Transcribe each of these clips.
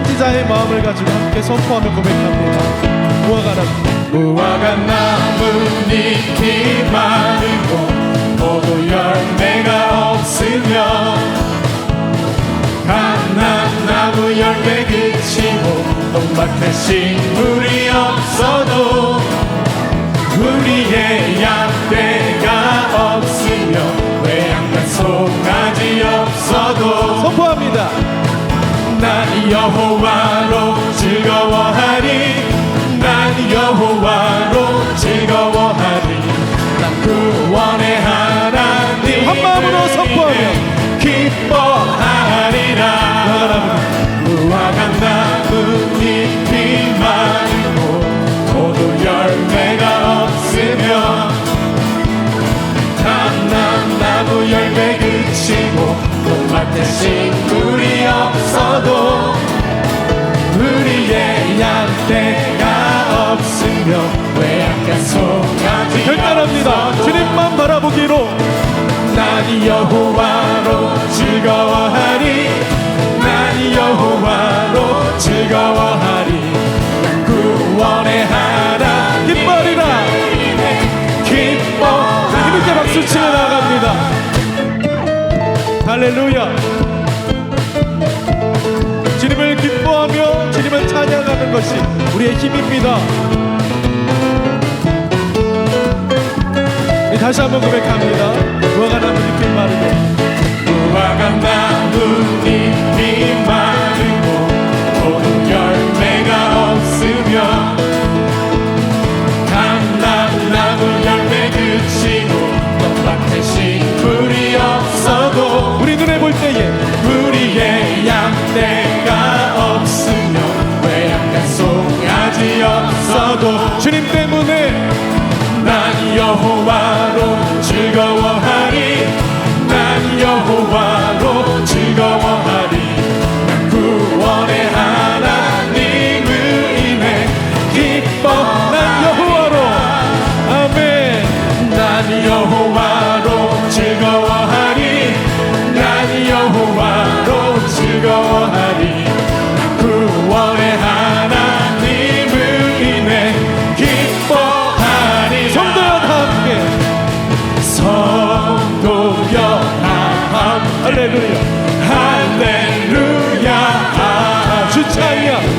선지자의 마음을 가지고 함께 선포하며 고백합니다. 무화과 나무 무화과 나뭇잎이 마르고 모두 열매가 없으면 갓난 나무 열매 그치고 똥밭에 식물이 없어도 우리의 약대가 없어 go. 난 여호와로 즐거워하리. 난 여호와로 즐거워하리. 구원의 하나 기뻐리라. 기뻐 힘있게 박수 치며 나갑니다. 할렐루야. 주님을 기뻐하며 주님을 찬양하는 것이 우리의 힘입니다. 다시 한번 고백합니다. 주님 때문에 난 여호와로 즐거워. 할렐루야. 할렐루야. 아, 주찬이야.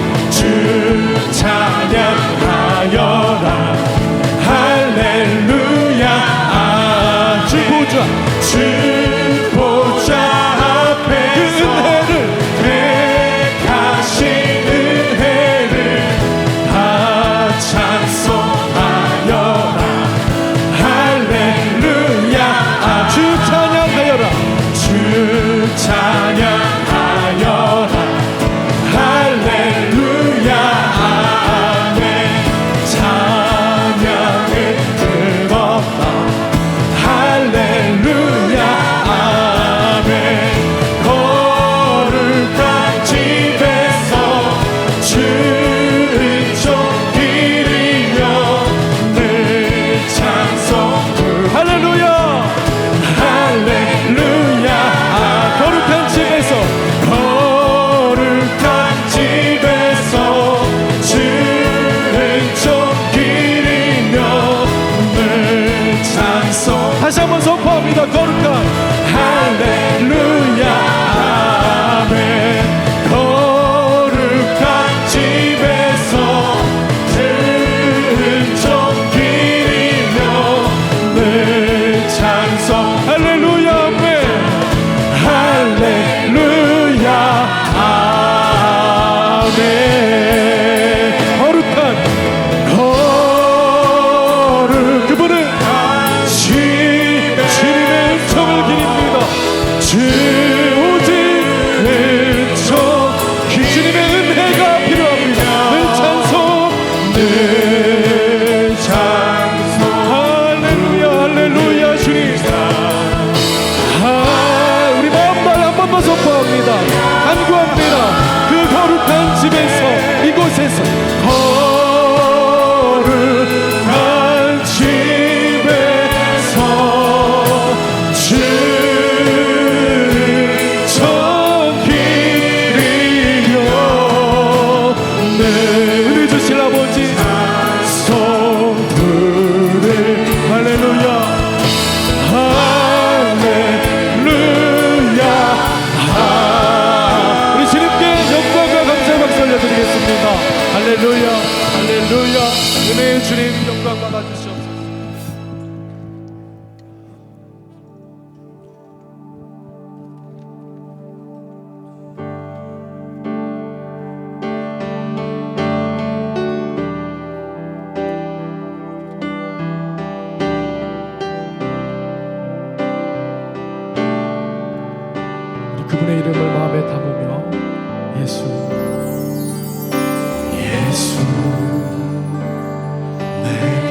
Jesus.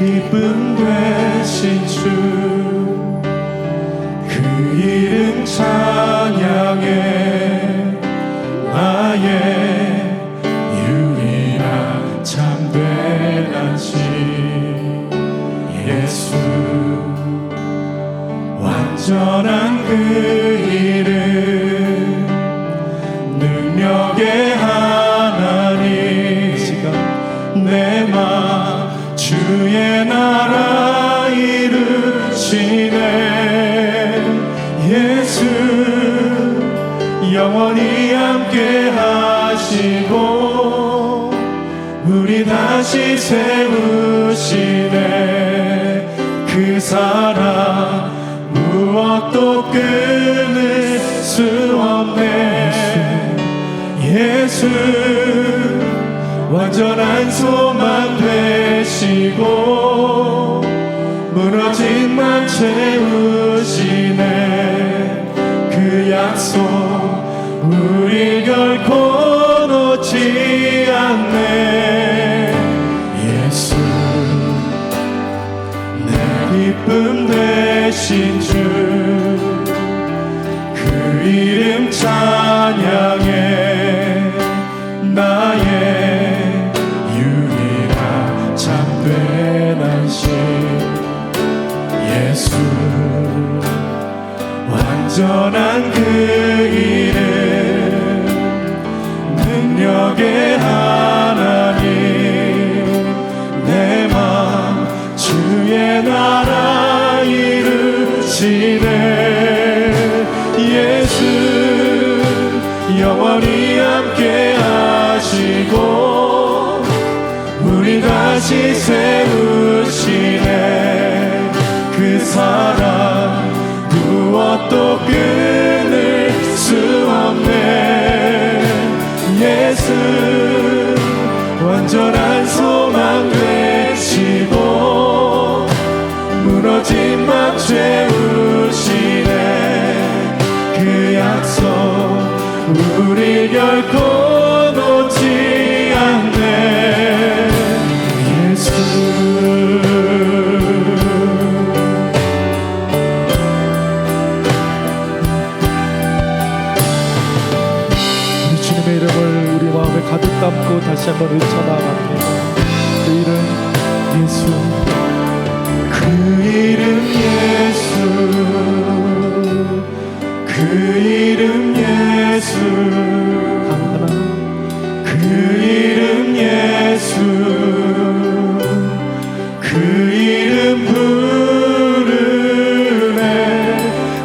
기쁨 되신 주 그 이름 찬양해 나의 유일한 참된 안식. 예수 완전한 그 우리 다시 세우시네. 그 사랑 무엇도 끊을 수 없네. 예수 완전한 소망 되시고 무너진 맘 채우시네. 그 약속 우리 결 되신 주 그 이름 찬양해 나의 유일한 참된 안식 예수. 완전한 그 이름 능력의 하나님 내 맘 주의 나라 이루시네 예수 영원히 함께 하시고 우리 다시 세우시네. 그 사랑 한번 외쳐나갑니다 그 이름 예수. 그 이름 예수. 그 이름 예수. 그 이름 예수. 그 이름 부르네.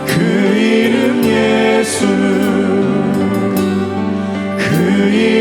그 이름 예수. 그 이름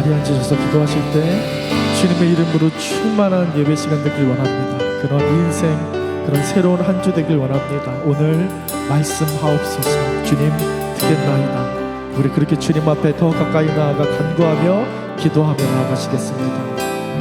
자리에 앉으셔서 기도하실 때 주님의 이름으로 충만한 예배 시간 되길 원합니다. 그런 인생, 그런 새로운 한 주 되길 원합니다. 오늘 말씀하옵소서. 주님 듣겠나이다. 우리 그렇게 주님 앞에 더 가까이 나아가 간구하며 기도하며 나아가시겠습니다.